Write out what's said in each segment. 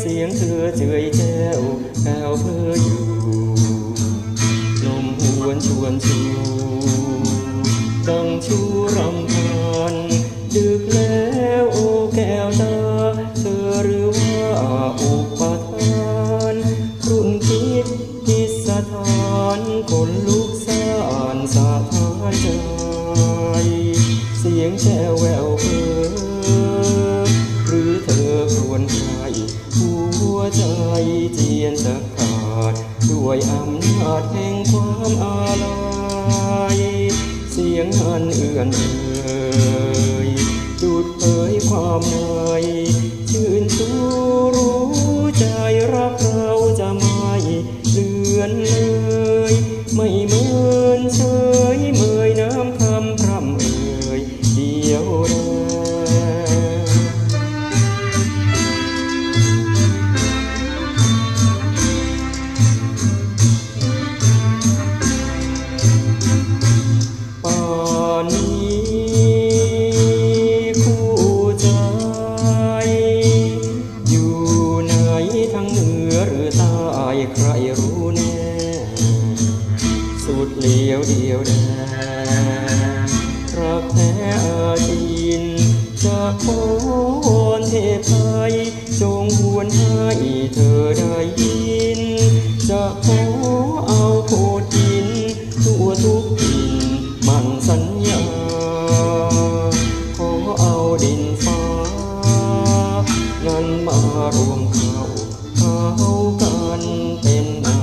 เสียงเธอเจย วนชวนชูดังชูรำพันดึกแล้วโอแก้วตาเธอหรือว่าอุปทานรุ่นคิดพิสถานคนลุกสานสะท้านใจ เสียงแช่วแววเพอาจแห่งความอาลัยเสียงอันเอื่อนเอ่ยดูดเผยความในชื่นชูรู้ใจรักเราจะไม่เลือนเลย ไม่เหมือนเฉยเมย ดเลียวเดียวแดงรักแท้อาจินจะขอวอนเทพไทยจงหวนให้เธอได้ยิน จะขอเอาโคดิน ทั่วทุกทินมันสัญญา ขอเอาดินฟ้า นั้นมารวมเข้าเข้ากันเป็นนา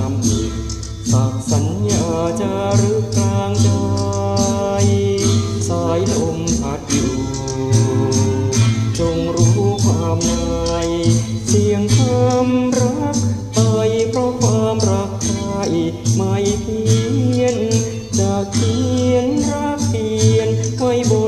ฝากสัญญาจะรึกกลางใจ สายลมพัดอยู่ จงรู้ความในเสียงคำรักไปเพราะความรักใครไม่เพียนจะเขียนรักเพียนไว้บน